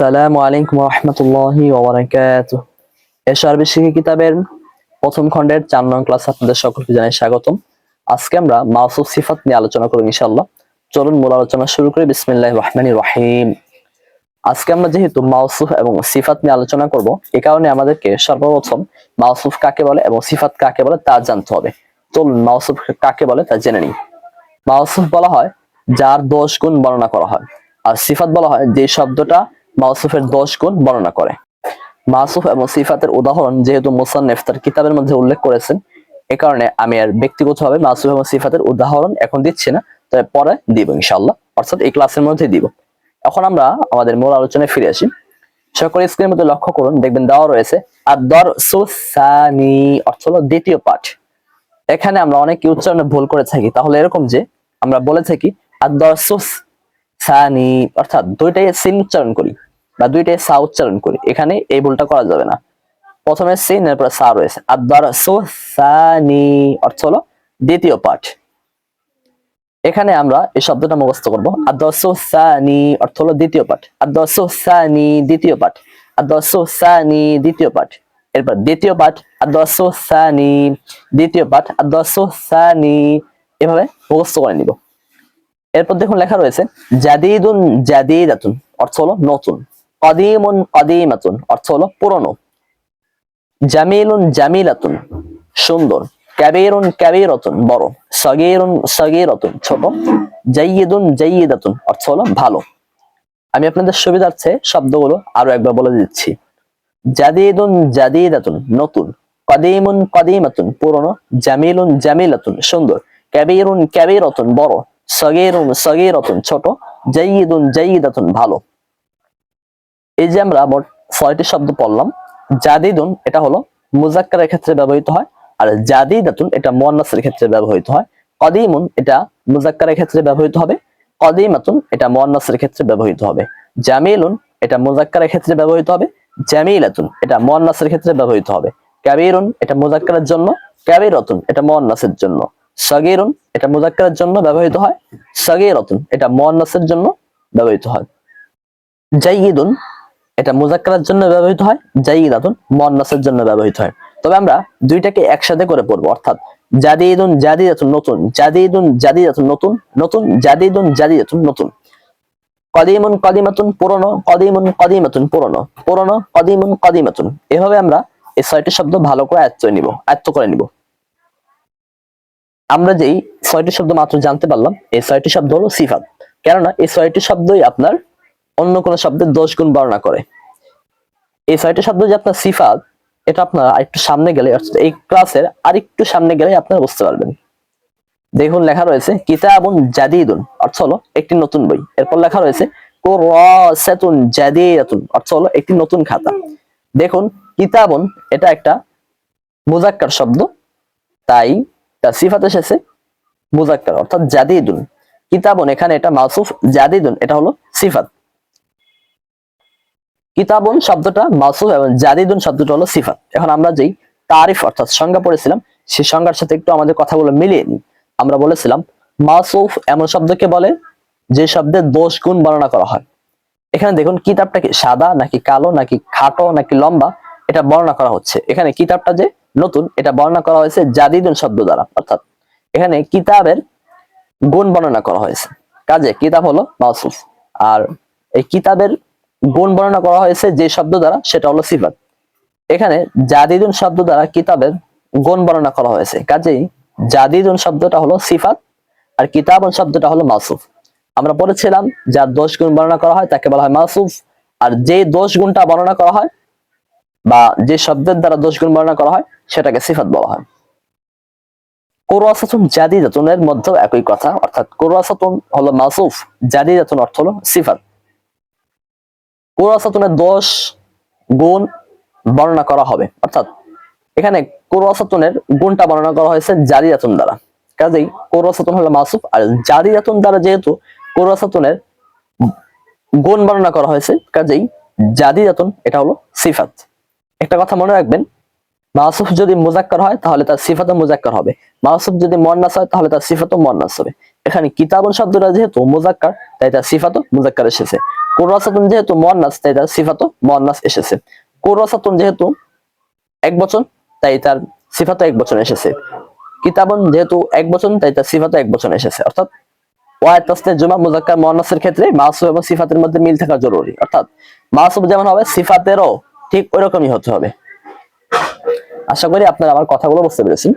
আসসালামু আলাইকুম রহমতুল্লাহি ওবরাকাত এশার শিক্ষা কিতাবের প্রথম খণ্ডের চার নং ক্লাস আপনাদের সকলকে জানাই স্বাগতম। আজকে আমরা মাউসুফ সিফাত নিয়ে আলোচনা করব ইনশাআল্লাহ। চলুন মূল আলোচনা শুরু করি। বিসমিল্লাহির রহমানির রহিম। আজকে আমরা যেহেতু মাউসুফ এবং সিফাত নিয়ে আলোচনা করব এই কারণে আমাদেরকে সর্বপ্রথম মাউসুফ কাকে বলে এবং সিফাত কাকে বলে তা জানতে হবে। চলুন মাউসুফ কাকে বলে তা জেনে নিই। মাউসুফ বলা হয়, যার দশ গুণ বর্ণনা করা হয়। আর সিফাত বলা হয়, যে শব্দটা মাউসুফের দশ গুণ বর্ণনা করে। মাসুফ এবং সিফাতের উদাহরণ যেহেতু মুসান্নেফ তার কিতাবের মধ্যে উল্লেখ করেছেন, এ কারণে আমি আর ব্যক্তিগতভাবে মাসুফ এবং সিফাতের উদাহরণ এখন দিচ্ছি না, তবে পরে দিব ইনশাল্লাহ অর্থাৎ এই ক্লাসের মধ্যে দিব। এখন আমরা আমাদের মূল আলোচনায় ফিরে আসি। সকল স্ক্রিনের মধ্যে লক্ষ্য করুন, দেখবেন দেওয়া রয়েছে আর দর সুসানি অর্থ হলো দ্বিতীয় পাঠ। এখানে আমরা অনেকে উচ্চারণে ভুল করে থাকি। তাহলে এরকম যে আমরা বলে থাকি আর দর সুস সানি অর্থাৎ দুইটাই সিন উচ্চারণ করি বা দুইটাই সা উচ্চারণ করি, এখানে এই ভুলটা করা যাবে না। প্রথমে সিন এরপর সা রয়েছে। আদার সানি অর্থ হলো দ্বিতীয় পাঠ। এখানে আমরা এই শব্দটা মুখস্থ করব। সানি অর্থ হলো দ্বিতীয় পাঠ। আদার সানি দ্বিতীয় পাঠ। আদার সানি দ্বিতীয় পাঠ। এরপর দ্বিতীয় পাঠ। আদার সানি দ্বিতীয় পাঠ। আদার সানি এভাবে মুখস্থ করে নিব। এরপর দেখুন লেখা রয়েছে, জাদিদুন জাদিদাতুন, অর্থ হলো নতুন। কদিমুন কদিমাতুন, অর্থ হলো পুরনো। জামিলুন জামিলাতুন, সুন্দর। ক্যাবিরুন ক্যাবিরতুন বড়। সগীরুন সগীরতুন, ছোট। জাইয়িদুন জাইয়িদাতুন, অর্থ হলো ভালো। আমি আপনাদের সুবিধার্থে শব্দগুলো আরও একবার বলে দিচ্ছি। জাদিদুন জাদিদাতুন, নতুন। কদিমুন কদিমাতুন, পুরনো। জামিলুন জামিলাতুন, সুন্দর। ক্যাবিরুন ক্যাবিরতুন বড়। সগীরুন, সগীরতুন, ছোট জাইয়িদুন জাইয়িদাতুন ভালো। এই যে আমরা মোট ছয়টি শব্দ পড়লাম, জাদিদুন এটা হলো মুজাক্কারের ক্ষেত্রে ব্যবহৃত হয়, আর জাদিদাতুন এটা মুয়ান্নাসের ক্ষেত্রে ব্যবহৃত হয়। কদিমুন এটা মুজাক্কারের ক্ষেত্রে ব্যবহৃত হবে, কদিমাতুন এটা মুয়ান্নাসের ক্ষেত্রে ব্যবহৃত হবে। জামিলুন এটা মুজাক্কারের ক্ষেত্রে ব্যবহৃত হবে, জামিলাতুন এটা মুয়ান্নাসের ক্ষেত্রে ব্যবহৃত হবে। কাবিরুন এটা মুজাক্কারের জন্য, কাবিরাতুন এটা মুয়ান্নাসের জন্য। সগীরুন, এটা মুজাক্কারের জন্য ব্যবহৃত হয়। সগীরাতুন, এটা মুয়ান্নাসের জন্য ব্যবহৃত হয়। জাইয়িদুন, এটা মুজাক্কারের জন্য ব্যবহৃত হয়। জাইয়িদাতুন, মুয়ান্নাসের জন্য ব্যবহৃত হয়। তবে আমরা দুইটাকে একসাথে করে পড়ব, অর্থাৎ জাদিদুন জাদিদাতুন নতুন। জাদিদুন জাদিদাতুন নতুন। নতুন, জাদিদুন জাদিদাতুন নতুন। কদিমুন, কদিমাতুন, পুরনো। কদিমুন, কদিমাতুন, পুরনো। পুরনো, কদিমুন, কদিমাতুন। এভাবে আমরা এই ছয়টি শব্দ ভালো করে আয়ত্ত নিব, আয়ত্ত করে নিব। আমরা যেই ছয়টি শব্দ মাত্র জানতে পারলাম, এই ছয়টি শব্দ হলো সিফাত। কেননা এই ছয়টি শব্দই আপনার অন্য কোনো শব্দের দোষ গুণ বর্ণনা করে। এই ছয়টি শব্দ যে আপনার সিফাত, এটা আপনারা আরেকটু সামনে গেলে, অর্থাৎ এই ক্লাসের আরেকটু সামনে গেলে আপনারা বুঝতে পারবেন। দেখুন, লেখা রয়েছে, কিতাবুন জাদিদুন, অর্থ হলো একটি নতুন বই। এরপর লেখা রয়েছে, কুরাসাতুন জাদিদাতুন অর্থ হলো একটি নতুন খাতা। দেখুন, কিতাবুন, এটা একটা মুজাক্কার শব্দ, তাই তার সিফাত এসেছে মুজাক্কার, অর্থাৎ জাদিদুন। কিতাবুন, এখানে এটা মাসুফ জাদিদুন, এটা হলো সিফাত। কিতাবুন শব্দটা মাসুফ এবং জাদিদুন শব্দটা হলো সিফাত। এখন আমরা যেই তারিফ, অর্থাৎ সংজ্ঞা পড়েছিলাম, সেই সংজ্ঞার সাথে একটু আমাদের কথাগুলো মিলিয়ে নিই। আমরা বলেছিলাম, মাসুফ এমন শব্দকে বলে যে শব্দের দোষ গুণ বর্ণনা করা হয়। এখানে দেখুন, কিতাবটা কি সাদা, নাকি কালো, নাকি খাটো, নাকি লম্বা, এটা বর্ণনা করা হচ্ছে। এখানে কিতাবটা যে নতুন, এটা বর্ণনা করা হয়েছে জাদিদুন শব্দ দ্বারা, অর্থাৎ এখানে কিতাবের গুণ বর্ণনা করা হয়েছে। কাজে কিতাব হলো মাসুফ আর এই কিতাবের গুণ বর্ণনা করা হয়েছে যে শব্দ দ্বারা, সেটা হলো সিফাত। এখানে জাদিদুন শব্দ দ্বারা কিতাবের গুণ বর্ণনা করা হয়েছে। কাজেই জাদিদুন শব্দটা হলো সিফাত, আর কিতাবুন শব্দটা হলো মাসুফ আমরা বলেছিলাম যার দোষ গুণ বর্ণনা করা হয়, তাকে বলা হয় মাসুফ আর যে দোষ গুণটা বর্ণনা করা হয় বা যে শব্দের দ্বারা দোষ গুণ বর্ণনা করা হয়, সেটাকে সিফাত বলা হয়। কোরআসাতুন জাদি জাদিদাতুনের মধ্যেও একই কথা, অর্থাৎ কোরআসাতুন হলো মাসুফ জাদি জাদিদাতুন অর্থ হলো সিফাত। কোরআসাতুনের দোষ গুণ বর্ণনা করা হবে, অর্থাৎ এখানে কোরআসাতুনের গুণটা বর্ণনা করা হয়েছে জাদি জাদিদাতুন দ্বারা। কাজেই কোরআসাতুন হলো মাসুফ, আর জাদি জাদিদাতুন দ্বারা যেহেতু কোরআসাতুনের গুণ বর্ণনা করা হয়েছে, কাজেই জাদি জাদিদাতুন এটা হলো সিফাত। একটা কথা মনে রাখবেন, মাসুফ যদি মুজাক্কার হয়, তাহলে তার সিফাতও মুজাক্কার হবে। মাসুফ যদি মন্নাস হয়, তাহলে তার সিফাতও মন্নাস হবে। এখানে কিতাবুন শব্দটা যেহেতু মুজাক্কার, তাই তার সিফাতও মুজাক্কার এসেছে। কুরাসাতুন যেহেতু মোয়ান্নাস, তাই তার সিফাতও মোয়ান্নাস এসেছে। কুরাসাতুন যেহেতু এক বচন, তাই তার সিফাতও এক বচন এসেছে। কিতাবন যেহেতু এক বচন, তাই তার সিফাতও এক বচন এসেছে। অর্থাৎ ওয়াই তাসনিয়া জুমা মুজাক্কার মুয়ান্নাসের ক্ষেত্রে মাসুব এবং সিফাতের মধ্যে মিল থাকা জরুরি। অর্থাৎ মাসুব যেমন হবে, সিফাতেরও ঠিক ওইরকমই হতে হবে। আশা করি আপনারা আমার কথাগুলো বুঝতে পেরেছেন।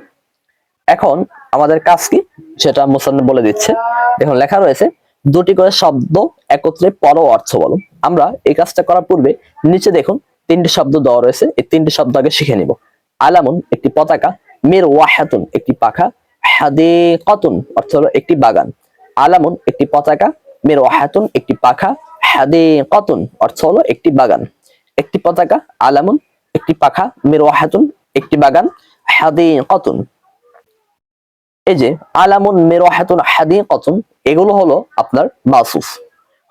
এখন আমাদের কাজ কি সেটা মুসান্নব বলে দিচ্ছে। দেখুন, লেখা রয়েছে, দুটি করে শব্দ একত্রে পর অর্থ বলো। আমরা এই কাজটা করার পূর্বে নিচে দেখুন, তিনটি শব্দ দেওয়া রয়েছে। এই তিনটি শব্দ আগে শিখে নিব। আলামুন একটি পতাকা, মির ওয়াহাতুন একটি পাখা হাদে কতুন অর্থ হলো একটি বাগান। আলামুন একটি পতাকা, মির ওয়াহাতুন একটি পাখা হাদে কতুন অর্থ হলো একটি বাগান। একটি পতাকা, আলামুন, একটি পাখা মির ওয়াহাতুন একটি বাগান হাদে কতুন এই যে আলামুন মেরোহাতুন হাদি কতন এগুলো হলো আপনার মাসুফ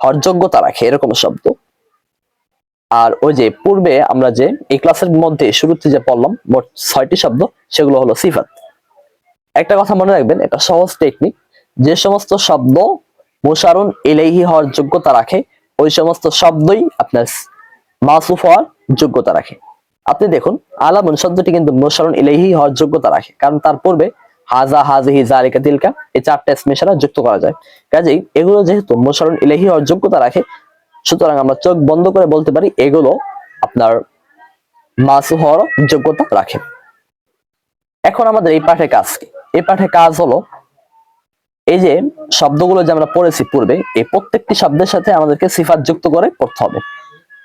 হরযোগ্যতা রাখে, এরকম শব্দ। আর ওই যে পূর্বে আমরা যে এই ক্লাসের মধ্যে শুরুতে যে পড়লাম, মোট ছয়টি শব্দ, সেগুলো হলো সিফাত। একটা কথা মনে রাখবেন, এটা সহজ টেকনিক যে সমস্ত শব্দ মুশারুন এলেহি হওয়ার যোগ্যতা রাখে, ওই সমস্ত শব্দই আপনার মাসুফ হওয়ার যোগ্যতা রাখে। আপনি দেখুন, আলামুন শব্দটি কিন্তু মুশারুন ইলেহি হওয়ার যোগ্যতা রাখে, কারণ তার পূর্বে হাজা হাজিহি জালিকা তিলকা এই চারটা সাথে যুক্ত করা যায়। কাজেই এগুলো যেহেতু মুশারুন ইলাইহি হওয়ার যোগ্যতা রাখে, সুতরাং আমরা চোখ বন্ধ করে বলতে পারি এগুলো আপনার মাসু হওয়ার যোগ্যতা রাখে। এখন আমাদের এই পাঠে কাজ কি? এই পাঠে কাজ হলো, এই যে শব্দগুলো যে আমরা পড়েছি পূর্বে, এই প্রত্যেকটি শব্দের সাথে আমাদেরকে সিফাত যুক্ত করে পড়তে হবে।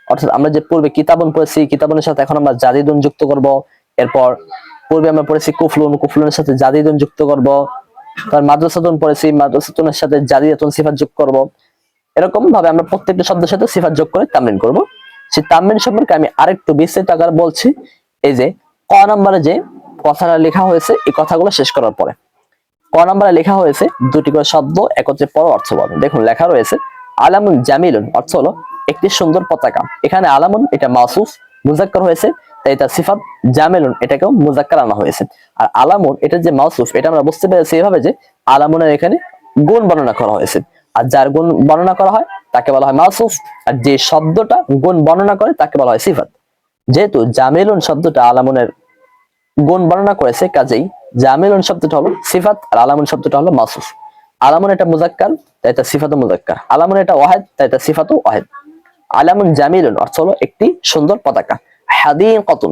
অর্থাৎ আমরা যে পূর্বে কিতাবন পড়েছি, কিতাবনের সাথে এখন আমরা জাদিদুন যুক্ত করব। এরপর পূর্বে আমরা পড়েছি কুফলুন, কুফলুনের সাথে জাদিদুন যুক্ত করব। তার মাদ্রাসাতুন পড়েছি, মাদ্রাসাতুনের সাথে জাদিদাতুন সিফাত যোগ করব। এরকম ভাবে আমরা প্রত্যেকটা শব্দের সাথে সিফাত যোগ করে তামরিন করব। সেই তামরিন সম্পর্কে আমি আরেকটু বিস্তারিত আকারে বলছি। এই যে, ক নম্বরে যে কথাটা লেখা হয়েছে, এই কথাগুলো শেষ করার পরে। ক নম্বরে লেখা হয়েছে, দুটি করে শব্দ একত্রে পর অর্থ পাবে দেখুন, লেখা রয়েছে, আলামুন জামিলুন, অর্থ হলো একটি সুন্দর পতাকা। এখানে আলামুন, এটা মাসুফ মুজাক্কর হয়েছে, তাই তার সিফাত জামেলুন, এটাকেও মুজাক্কার আনা হয়েছে। আর আলামুন, এটা যে মাসুফ এটা আমরা বুঝতে পেরেছি এভাবে যে আলামুনের এখানে গুণ বর্ণনা করা হয়েছে। আর যার গুণ বর্ণনা করা হয়, তাকে বলা হয় মাসুফ আর যে শব্দটা গুণ বর্ণনা করে, তাকে বলা হয় সিফাত। যেহেতু জামেলুন শব্দটা আলামুনের গুণ বর্ণনা করেছে, কাজেই জামিলুন শব্দটা হলো সিফাত, আর আলামুন শব্দটা হলো মাসুফ আলামুন এটা মুজাক্কার, তাই তার সিফাতও মুজাক্কার। আলামুন এটা ওয়াহেদ, তাই তার সিফাতও ওয়াহেদ। আলামুন জামিলুন, অর্থ হলো একটি সুন্দর পতাকা। হাদিন কতুন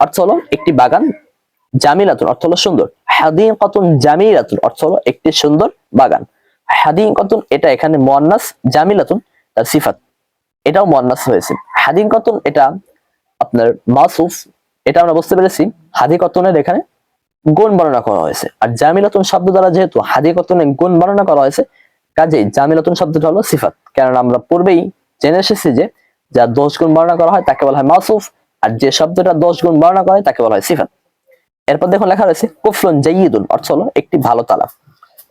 অর্থ হলো একটি বাগান। জামিলাতুন, অর্থ হলো সুন্দর। হাদিন কতুন জামিলাতুন, অর্থ হলো একটি সুন্দর বাগান। হাদিন কতুন এটা এখানে মোয়ান্নাস, জামিলাতুন, তার সিফাত। এটাও মোয়ান্নাস হয়েছে। হাদিন কতুন এটা আপনার মাসুফ, এটা আমরা বুঝতে পেরেছি। হাদি কতনের এখানে গুণ বর্ণনা করা হয়েছে। আর জামিলাতুন শব্দ দ্বারা যেহেতু হাদি কতনের গুণ বর্ণনা করা হয়েছে, কাজেই জামিলাতুন শব্দটা হলো সিফাত। কারণ আমরা পূর্বেই জেনে এসেছি যে যা দোষ গুণ বর্ণনা করা হয় তাকে বলা হয় মাসুফ, আর যে শব্দটা দোষ গুণ বর্ণনা করা তাকে বলা হয় সিফাত। এরপর দেখুন লেখা রয়েছে, কুফলুন জাইয়িদুন, অর্থ হলো একটি ভালো তালা।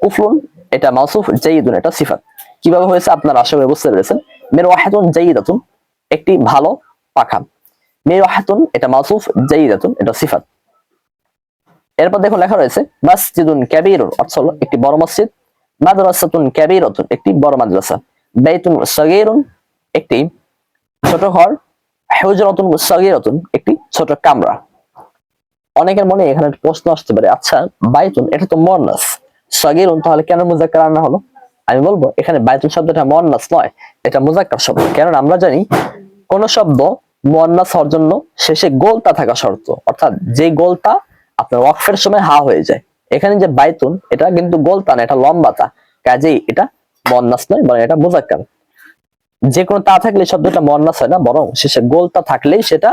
কুফলুন, এটা মাসুফ, জাইয়িদুন, এটা সিফাত। কীভাবে হয়েছে? আপনারা আশা করে বুঝতে পেরেছেন। মের ওয়াহিদুন জাইয়িদাতুন, একটি ভালো পাখা। মের ওয়াহিদুন এটা মাসুফ, জাইয়িদাতুন, এটা সিফাত। এরপর দেখুন লেখা রয়েছে, মাসজিদুন কাবীরুন, অর্থ হলো একটি বড় মসজিদ। মাদ্রাসাতুন কাবীরাতুন, একটি বড় মাদ্রাসা। বাইতুন সাগীরুন একটি ছোট ঘর, হুজরাতুন সাগীরাতুন একটি ছোট কামরা। অনেকের মনে এখানে প্রশ্ন আসতে পারে আচ্ছা বাইতুন, এটা তো মর্নাস সাগীরুন তাহলে কেন মুজাক্কার আনা হলো? আমি বলব, এখানে বাইতুন শব্দটা মর্নাস নয়, এটা মুজাক্কার শব্দ। কারণ আমরা জানি, কোন শব্দ মোয়ান্নাস হওয়ার জন্য শেষে গোলতা থাকা শর্ত। অর্থাৎ যে গোলতা আপনার ওয়াকফের সময় হা হয়ে যায়। এখানে যে বাইতুন, এটা কিন্তু গোলতা না, এটা লম্বাতা। কাজেই এটা মন্নাস নয়, বরং এটা মুজাক্কার যে কোনো তা থাকলে শব্দটা মন্নাস হয় না, বরং শেষে গোলতা থাকলেই সেটা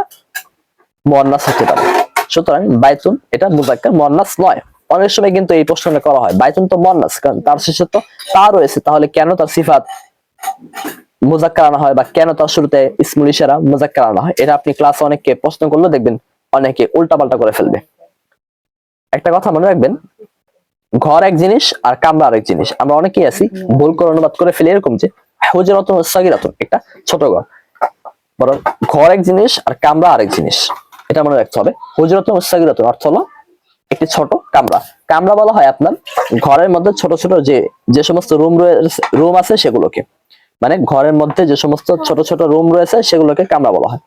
মন্নাস হতে পারে। সুতরাং বাইতুন, এটা মুজাক্কার মন্নাস নয়। অনেক সময় কিন্তু এই প্রশ্নটা করা হয়, বাইতুন তো মন্নাস কারণ তার শেষে তো তা রয়েছে, তাহলে কেন তার সিফাত মুজাক্কার আনা হয় বা কেন তার শুরুতে ইসমুল ইশারা মুজাক্কার আনা হয়? এটা আপনি ক্লাসে অনেককে প্রশ্ন করলে দেখবেন, অনেকে উল্টাপাল্টা করে ফেলবে। একটা কথা মনে রাখবেন, ঘর এক জিনিস আর কামরা আরেক জিনিস। আমরা অনেকেই আছি, ভুল করে অনুবাদ করে ফেলি এরকম যে হুজরাতুন সাগিরাতুন একটা ছোট ঘর। বরং ঘর এক জিনিস আর কামরা আরেক জিনিস। এটা মনে রাখতে হবে। হুজরাতুন সাগিরাতুন অর্থ হলো একটি ছোট কামরা। কামরা বলা হয় আপনার ঘরের মধ্যে ছোট ছোট যে যে সমস্ত রুম রয়েছে রুম আছে সেগুলোকে। মানে ঘরের মধ্যে যে সমস্ত ছোট ছোট রুম রয়েছে সেগুলোকে কামরা বলা হয়।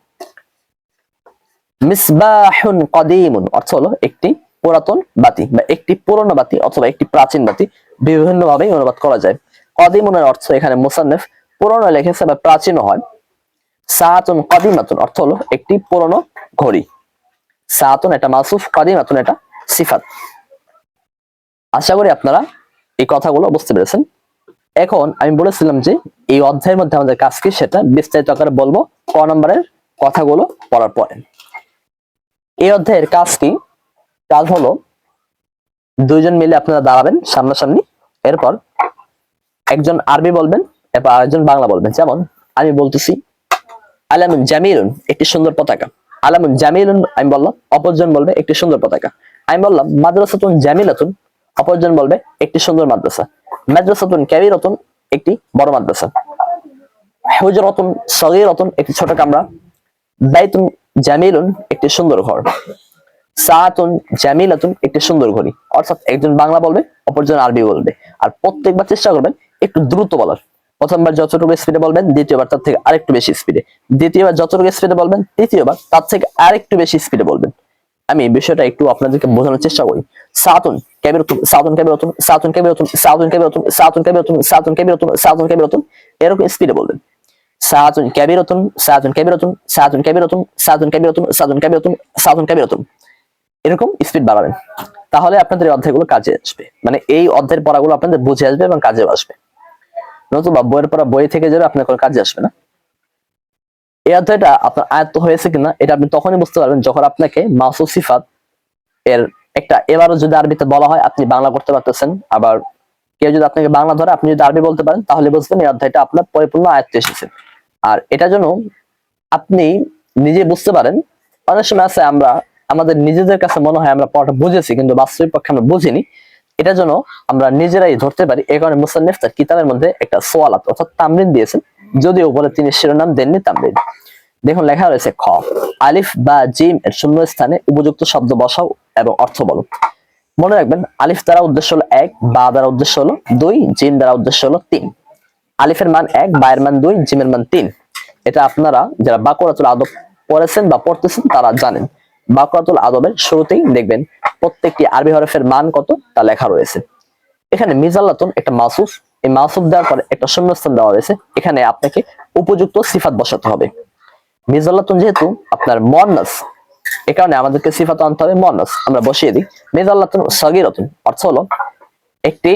মিসবাহুন কদিমুন, অর্থ হলো একটি পুরাতন বাতি বা একটি পুরনো বাতি অথবা একটি প্রাচীন বাতি। বিভিন্ন ভাবে অনুবাদ করা যায়। কদিমুনের অর্থ এখানে মুসান্নেফ পুরনো লিখেছে বা প্রাচীন হয়। সাহাতুন কদিমাতুন অর্থ হলো একটি পুরনো ঘড়ি। সাহাতুন এটা মাসুফ, কদিমাতুন এটা সিফাত। আশা করি আপনারা এই কথাগুলো বুঝতে পেরেছেন। এখন আমি বলেছিলাম যে এই অধ্যায়ের মধ্যে আমাদের কাজ কি সেটা বিস্তারিত আকারে বলব ক নম্বরের কথাগুলো পড়ার পরে। এই অধ্যায়ের কাজ কি? কাজ হলো দুইজন মিলে আপনারা দাঁড়াবেন সামনাসামনি, এরপর একজন আরবি বলবেন, এরপর আরেকজন বাংলা বলবেন। যেমন, আমি বলতেছি, আলামুন জামিলুন, একটি সুন্দর পতাকা। আলামুন জামিলুন আমি বললাম, অপরজন বলবে, একটি সুন্দর পতাকা। আমি বললাম, মাদ্রাসাতুন জামিলাতুন অপরজন বলবে, একটি সুন্দর মাদ্রাসা। মাদ্রাসাতুন ক্যাবিরতুন একটি বড় মাদ্রাসা। হুজরতুন সগীরতুন একটি ছোট কামরা। বাইতুন জামিলুন একটি সুন্দর ঘর। সাআতুন জামিলাতুন একটি সুন্দর ঘড়ি। অর্থাৎ একজন বাংলা বলবে, অপরজন আরবি বলবে। আর প্রত্যেকবার চেষ্টা করবেন একটু দ্রুত বলার প্রথমবার যতটুকু স্পিডে বলবেন দ্বিতীয়বার তার থেকে আরেকটু বেশি স্পিডে দ্বিতীয়বার যতটুকু স্পিডে বলবেন তৃতীয়বার তার থেকে আরেকটু বেশি স্পিডে বলবেন আমি বিষয়টা একটু আপনাদেরকে বোঝানোর চেষ্টা করি সাতুন কেবিরতুন সাতুন কেবিরতুন সাতুন কেবিরতুন সাতুন কেবিরতুন সাতুন কেবিরতুন সাতুন কেবিরতুন সাতুন কেবিরতুন এরকম স্পিডে বলবেন সাতুন কেবিরতুন এরকম স্পিড বাড়াবেন তাহলে আপনাদের অধ্যায়গুলো কাজে আসবে মানে এই অধ্যায়ের পড়াগুলো আপনাদের বুঝে আসবে এবং কাজেও আসবে নতুবা বইয়ের পড়া বই থেকে যাবে, আপনার কোনো কাজে আসবে না। এই অধ্যায়টা আপনার আয়ত্ত হয়েছে কিনা, এটা আপনি তখনই বুঝতে পারবেন যখন আপনাকে মাসু সিফাত এর একটা এবারও যদি আরবিতে বলা হয়, আপনি বাংলা করতে পারতেছেন। আবার কেউ যদি আপনাকে বাংলা ধরে, আপনি যদি আরবি বলতে পারেন, তাহলে বুঝবেন এই অধ্যায়টা আপনার পরিপূর্ণ আয়ত্ত এসেছে। আর এটা জন্য আপনি নিজে বুঝতে পারেন। অনেক সময় আছে আমরা, আমাদের নিজেদের কাছে মনে হয় আমরা পড়াটা বুঝেছি, কিন্তু বাস্তবিক পক্ষে আমরা বুঝিনি। এটা জন্য আমরা নিজেরাই ধরতে পারি এই কারণে মুসান্নিফ তার কিতাবের মধ্যে একটা সোয়ালাত অর্থাৎ তামরিন দিয়েছেন। যদিও উপরে তিনি শিরোনাম দেননি তামরিন। দেখুন, লেখা রয়েছে খ, আলিফ বা জিমের শূন্য স্থানে উপযুক্ত শব্দ বসাও এবং অর্থ বলো। মনে রাখবেন, আলিফ দ্বারা উদ্দেশ্য হলো এক, বা দ্বারা উদ্দেশ্য হলো দুই, জিম দ্বারা উদ্দেশ্য হলো তিন। আলিফের মান এক, বায়ের মান দুই, জিমের মান তিন। এটা আপনারা যারা বাকরাতুল আদব পড়েছেন বা পড়তেছেন তারা জানেন। বাকরাতুল আদবের শুরুতেই দেখবেন প্রত্যেকটি আরবি হরফের মান কত তা লেখা রয়েছে। এখানে মিজাল্লাতুন একটা মাসুফ এই মাসুফ দেওয়ার পরে একটা শূন্যস্থান দেওয়া রয়েছে। এখানে আপনাকে উপযুক্ত সিফাত বসাতে হবে। মিজাল্লাতুন যেহেতু আপনার মন্নাস এ কারণে আমাদেরকে সিফাত আনতে হবে মন্নাস আমরা বসিয়ে দিই। মিজাল্লাতুন সগিরতুন, অর্থ হলো একটি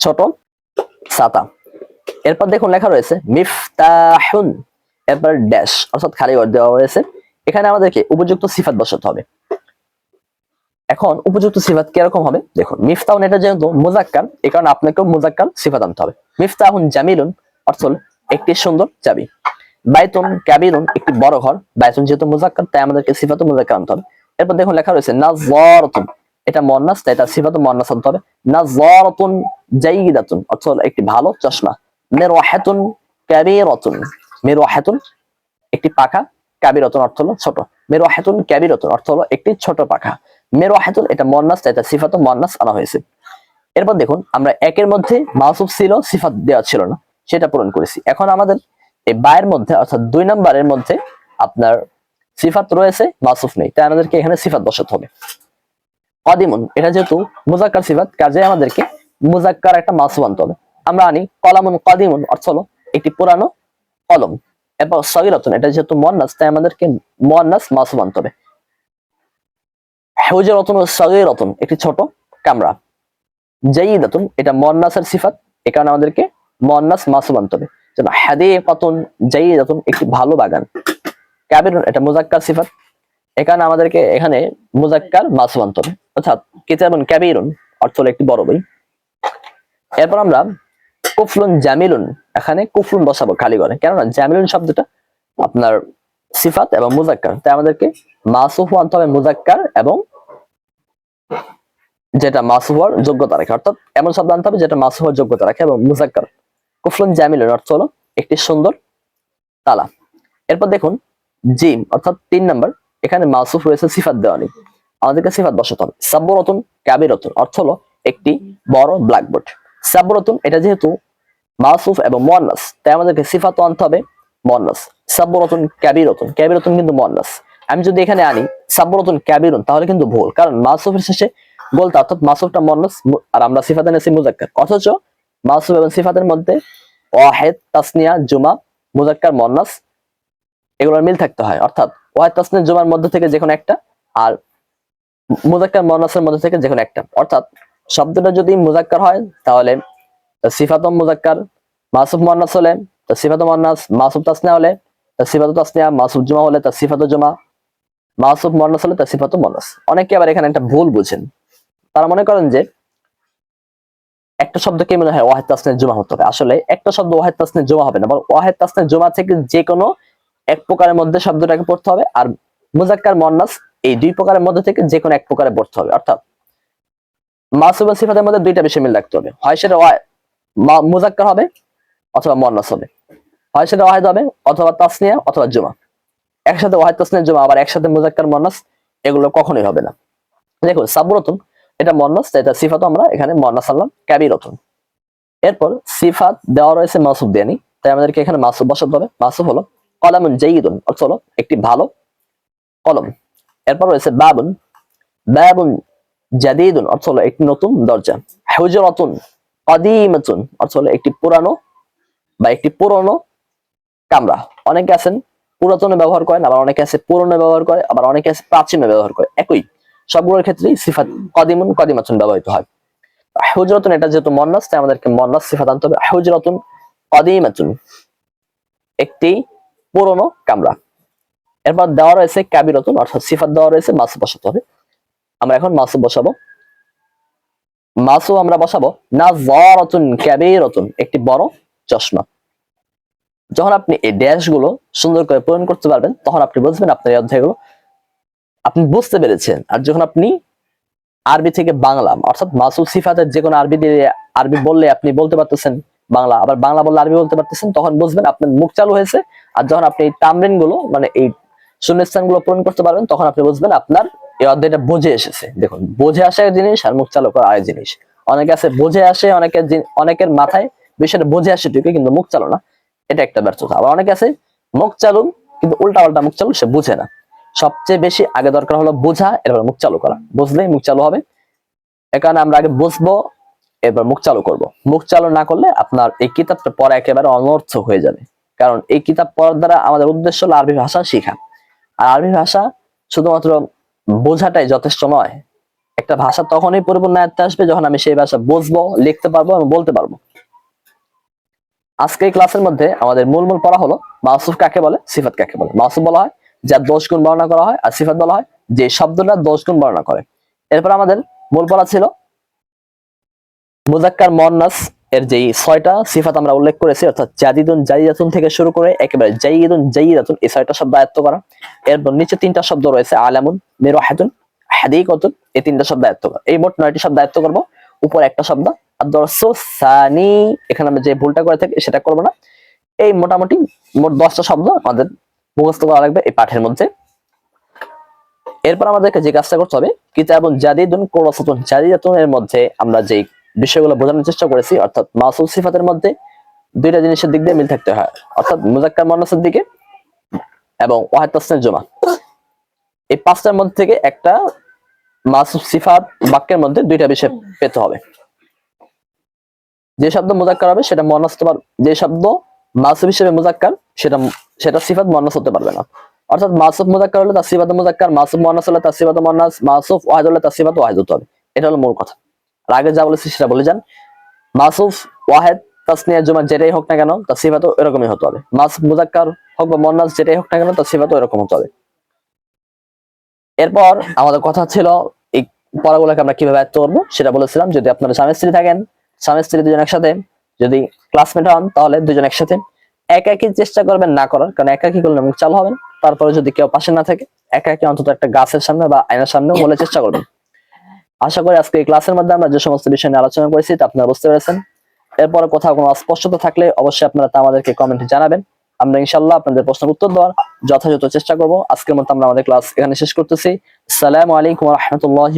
ছোট ছাতা। এরপর দেখুন লেখা রয়েছে মিফতাহুন, এরপর ড্যাশ, অর্থাৎ খালি ঘর দেওয়া রয়েছে। এখানে আমাদেরকে উপযুক্ত সিফাত বসাতে হবে। এখন উপযুক্ত সিফাত কীরকম হবে? দেখুন, মিফতাহুন এটা যেহেতু মুজাক্কার এই কারণে আপনাকেও মুজাক্কার সিফাত আনতে হবে। মিফতাহুন জামিলুন, অর্থ একটি সুন্দর চাবি। বাইতুন ক্যাবিরুন একটি বড় ঘর। বাইতুন যেহেতু মুজাক্কার তাই আমাদেরকে সিফাত মুজাক্কার আনতে হবে। এরপর দেখুন লেখা রয়েছে নাজারাতুন এটা মন্নাস তাই এটা সিফাত মন্নাস আনতে হবে। নাজারাতুন জাইদাতুন অর্থ একটি ভালো চশমা। মিরওয়াহাতুন কাবীরাতুন। মিরওয়াহাতুন, একটি পাখা। কাবিরতুন অর্থ হলো ছোট। মিরওয়াহাতুন কাবীরাতুন অর্থ হলো একটি ছোট পাখা। মেরওয়াহাতুন এটা মন্নাস এটা সিফাত মন্নাস আনা হয়েছে। এরপর দেখুন, আমরা একের মধ্যে মাসুফ ছিল, সিফাত দেওয়া ছিল না, সেটা পূরণ করেছি। এখন আমাদের এই বায়ের মধ্যে, অর্থাৎ দুই নম্বরের মধ্যে আপনার সিফাত রয়েছে মাসুফ নেই। তাই আমাদেরকে এখানে সিফাত বসাতে হবে। কদিমুন, এটা যেহেতু মুজাক্কার সিফাত, কাজে আমাদেরকে মুজাক্কার একটা মাসুফ আনতে হবে। আমরা আনি কলামুন কদিমুন, অর্থ হলো একটি পুরানো কলম। এরপর সগিরতুন, এটা যেহেতু তাই আমাদেরকে আনতে হবে। সগিরতুন, একটি ছোট কামরা। এটা সিফাত, এ কারণে আমাদেরকে আনতে হবে। একটি ভালো বাগান। কাবিরুন, এটা মুজাক্কার সিফাত, এ কারণে আমাদেরকে এখানে মুজাক্কার মাসুব আনতে হবে। অর্থাৎ কিতাবুন কাবিরুন, অর্থ হলো একটি বড় বই। এরপর আমরা কুফলুন জামিলুন, এখানে কুফলুন বসাবো, খালি করে। কেননা জামিলুন শব্দটা আপনার সিফাত এবং মুজাক্কার তাই আমাদেরকে মাসুফ আনতে হবে মুজাক্কার এবং যেটা মাসুফার যোগ্যতা রাখে। অর্থাৎ এমন শব্দ আনতে হবে যেটা মাসুফার যোগ্যতা রাখে এবং মুজাক্কার কুফলুন জামিলের অর্থ হলো একটি সুন্দর তালা। এরপর দেখুন, জিম, অর্থাৎ তিন নম্বর, এখানে মাসুফ রয়েছে সিফাত দেওয়া নেই আমাদেরকে সিফাত বসাতে হবে। সাব্বরতন কাবিরতন, অর্থ হলো একটি বড় ব্ল্যাকবোর্ড সাব্বরতন এটা যেহেতু মাসুফ এবং মন্নাস তাই আমাদেরকে সিফাত আনতে হবে মন্নাস সাব্বরতুন ক্যাবিরতুন ক্যাবিরতুন কিন্তু মন্নাস আমি যদি এখানে আনি সাব্বরতুন ক্যাবিরুন তাহলে কিন্তু ভুল, কারণ মাসুফের শেষে বলতে অর্থাৎ মাসুফটা মন্নাস আর আমরা সিফাতে নেছি মুজাক্কার। অথচ মাসুফ এবং সিফাতের মধ্যে ওয়াহেদ, তাসনিয়া, জুমা, মুজাক্কার মন্নাস এগুলোর মিল থাকতে হয়। অর্থাৎ ওয়াহেদ, তাসনিয়া, জুমার মধ্যে থেকে যে কোনো একটা, আর মুজাক্কার মন্নাসের মধ্যে থেকে যে কোনো একটা। অর্থাৎ শব্দটা যদি মুজাক্কার হয়, তাহলে সিফাতম মুজাক্কার, মাসুফ মন্নাস হলে তার সিফাত মন্নাস মাসুফ তাসনিয়া হলে তার সিফাত তাসনিয়া, মাসুফ জুমা হলে তার সিফাত জুমা, মাসুফ মন্নাস হলে তার সিফাত মন্নাস অনেকে আবার এখানে একটা ভুল বুঝেন। তারা মনে করেন যে একটা শব্দকে মনে হয় ওয়াহেদ তাসনের জমা হতে হবে। আসলে একটা শব্দ ওয়াহেদ তাসনের জমা হবে না, বরং ওয়াহেদ তাসনের জমা থেকে যে কোনো এক প্রকারের মধ্যে শব্দটাকে পড়তে হবে, আর মুজাক্কার মন্নাস এই দুই প্রকারের মধ্যে থেকে যে কোনো এক প্রকারে পড়তে হবে। অর্থাৎ এবং সিফাতের মধ্যে দুইটা বিষয় মিল রাখতে হবে। হয় সেটা মুজাক্কার হবে অথবা মন্নাস হবে। হয় সেটা ওয়াহেদ হবে অথবা তাসনিয়া অথবা জুমা। একসাথে ওয়াহেদ, তাসনিয়া, জুমা আবার একসাথে মুজাক্কার মন্নাস এগুলো কখনোই হবে না। দেখুন সাবরতুন এটা মন্নাস এটা সিফাত আমরা এখানে মন্নাস আনলাম ক্যাবিরতুন এরপর সিফাত দেওয়া রয়েছে মাসুব দেয়ানি, তাই আমাদেরকে এখানে মাসুব বসাতে হবে। মাসুব হলো কলামুন জাইদুন, অর্থ হলো একটি ভালো কলম। এরপর রয়েছে বাবুন। বাবুন জাদিদুন, অর্থ হলো একটি নতুন দরজা। হুজরাতুন, কদিমাতুন, অর্থ হলো একটি পুরানো বা একটি পুরনো কামরা। অনেকে আছেন পুরাতনে ব্যবহার করেন, আবার অনেকে আছে পুরনো ব্যবহার করে, আবার অনেকে আছে প্রাচীনে ব্যবহার করে। একই, সবগুলোর ক্ষেত্রেই সিফাত কদিমুন, কদিমাতুন ব্যবহৃত হয়। হুজরাতুন, এটা যেহেতু মন্নাস, তাই আমাদেরকে মন্নাস সিফাত আনতে হবে। হুজরাতুন, কদিমাতুন, একটি পুরনো কামরা। এরপর দেওয়া রয়েছে কাবিরতুন, অর্থাৎ সিফাত দেওয়া রয়েছে মাসু বসাতে হবে আমরা এখন মাসু বসাবো। মাসু আমরা বসাবো। না জরাতুন কাবিরতুন, একটি বড় চশমা। যখন আপনি এই ড্যাশগুলো সুন্দর করে পূরণ করতে পারবেন, তখন আপনি বুঝবেন আপনার এই অধ্যায়গুলো আপনি বুঝতে পেরেছেন। আর যখন আপনি আরবি থেকে বাংলা, অর্থাৎ মাসুদ সিফাতের যে কোনো আরবি দিয়ে আরবি বললে আপনি বলতে পারতেছেন বাংলা, আবার বাংলা বললে আরবি বলতে পারতেছেন, তখন বুঝবেন আপনার মুখ চালু হয়েছে। আর যখন আপনি এই তামরিনগুলো মানে এই শূন্যস্থানগুলো পূরণ করতে পারবেন, তখন আপনি বুঝবেন আপনার এই অধ্যায়টা বুঝে এসেছে। দেখুন, বোঝে আসা জিনিস আর মুখ চালু করা আরেক জিনিস। অনেকে আছে বোঝে আসে অনেকের অনেকের মাথায় বিষয়টা বোঝে আসে ঠিকই, কিন্তু মুখ চালু না। এটা একটা ব্যর্থতা। আবার অনেকে আছে মুখ চালু কিন্তু উল্টা পাল্টা মুখ চালু সে বুঝে না। সবচেয়ে বেশি আগে দরকার হলো বোঝা, এরপর মুখ চালু করা। বুঝলেই মুখ চালু হবে। এ কারণে আমরা আগে বুঝব, এরপর মুখ চালু করব। মুখ চালু না করলে আপনার এই কিতাবটা পড়া একেবারে অনর্থ হয়ে যাবে। কারণ এই কিতাব পড়ার দ্বারা আমাদের উদ্দেশ্য হলো আরবি ভাষা শেখা। আর আরবি ভাষা শুধুমাত্র বোঝাটাই যথেষ্ট নয়। একটা ভাষা তখনই পরিপূর্ণ আয়ত্তে আসবে যখন আমি সেই ভাষা বুঝব, লিখতে পারব এবং বলতে পারব। আজকে এই ক্লাসের মধ্যে আমাদের মূল মূল পড়া হলো মাসুফ কাকে বলে, সিফাত কাকে বলে। মাসুফ বলা হয়, যার দোষ গুণ বর্ণনা করা হয়, আর সিফাত বলা হয়, যে শব্দটা দোষ গুণ বর্ণনা করে। এরপর আমাদের মূল পড়া ছিল মুজাক্কার মন্নাস এর যেই ছয়টা সিফাত আমরা উল্লেখ করেছি, অর্থাৎ জাদিদুন জাদিদাতুন থেকে শুরু করে একেবারে জাইদুন জাইদাতুন, এই ছয়টা শব্দ আয়ত্ত করা। এরপর নিচে তিনটা শব্দ রয়েছে, আলামুন মিরহাতুন হাদিকতুন, এই তিনটা শব্দ আয়ত্ত করা। এই মোট নয়টি শব্দ আয়ত্ত করব। উপর একটা শব্দ সানি, এখানে আমরা যে ভুলটা করে থাকি সেটা করব না। এই মোটামুটি মোট দশটা শব্দ আমাদের মুখস্থ করা লাগবে এই পাঠের মধ্যে। এরপর আমাদেরকে যে কাজটা করতে হবে, কিতাবুন জাদিদুন কোরাসাতুন জাদিদাতুন এর মধ্যে আমরা যে বিষয়গুলো বোঝানোর চেষ্টা করেছি, অর্থাৎ মাসুল সিফাতের মধ্যে দুইটা জিনিসের দিক দিয়ে মিল থাকতে হয়, অর্থাৎ মুজাক্কার মন্নাসের দিকে এবং ওয়াহেদ তাসনের জমা। এই পাঁচটার মধ্যে থেকে একটা মাসুল সিফাত বাক্যের মধ্যে দুইটা বিষয় পেতে হবে। যে শব্দ মুজাক্কার হবে সেটা মন্নাস হতে পারবে যে শব্দ মাসুব হিসেবে মুজাক্কার, সেটা সেটা সিফাত মন্নাস হতে পারবে না। অর্থাৎ মাসুফ মুজাক্কার হলে তার সিফাত মুজাক্কার মাসুফ মন্নাস হলে তার সিফাত মন্নাস মাসুফ ওয়াহিদ হলে তার সিফাত ওয়াহিদ হতে হবে। এটা হলো মূল কথা। আর আগে যা বলেছি সেটা বলে যান। মাসুফ, ওয়াহেদ, তাসনিয়া জমা যেটাই হোক না কেন, তার সিফাতও এরকমই হতে হবে। মাসুফ, মুজাক্কার হোক বা মন্নাস যেটাই হোক না কেন, তার সিফাতও এরকম হতে হবে। এরপর আমাদের কথা ছিল, এই পড়াগুলোকে আমরা কীভাবে আয়ত্ত করব, সেটা বলেছিলাম। যদি আপনারা স্বামী স্ত্রী থাকেন স্বামী স্ত্রী দুজন একসাথে, যদি ক্লাসমেট হন, তাহলে দুজন একসাথে একাকি চেষ্টা করবেন না করার, কারণ একাকি করলে মুখ চালু হবেন তারপরে যদি কেউ পাশে না থাকে, একাকি অন্তত একটা গাছের সামনে বা আয়নার সামনে বলে চেষ্টা করবেন। আশা করি আজকে এই ক্লাসের মধ্যে আমরা যে সমস্ত বিষয় নিয়ে আলোচনা করেছি তা আপনারা বুঝতে পেরেছেন। এরপরে কোথাও কোনো অস্পষ্টতা থাকলে অবশ্যই আপনারা তা আমাদেরকে কমেন্টে জানাবেন। আমরা ইনশাল্লাহ আপনাদের প্রশ্নের উত্তর দেওয়ার যথাযথ চেষ্টা করব। আজকের মতো আমরা আমাদের ক্লাস এখানে শেষ করতেছি। সালামু আলাইকুম রহমতুল্লাহ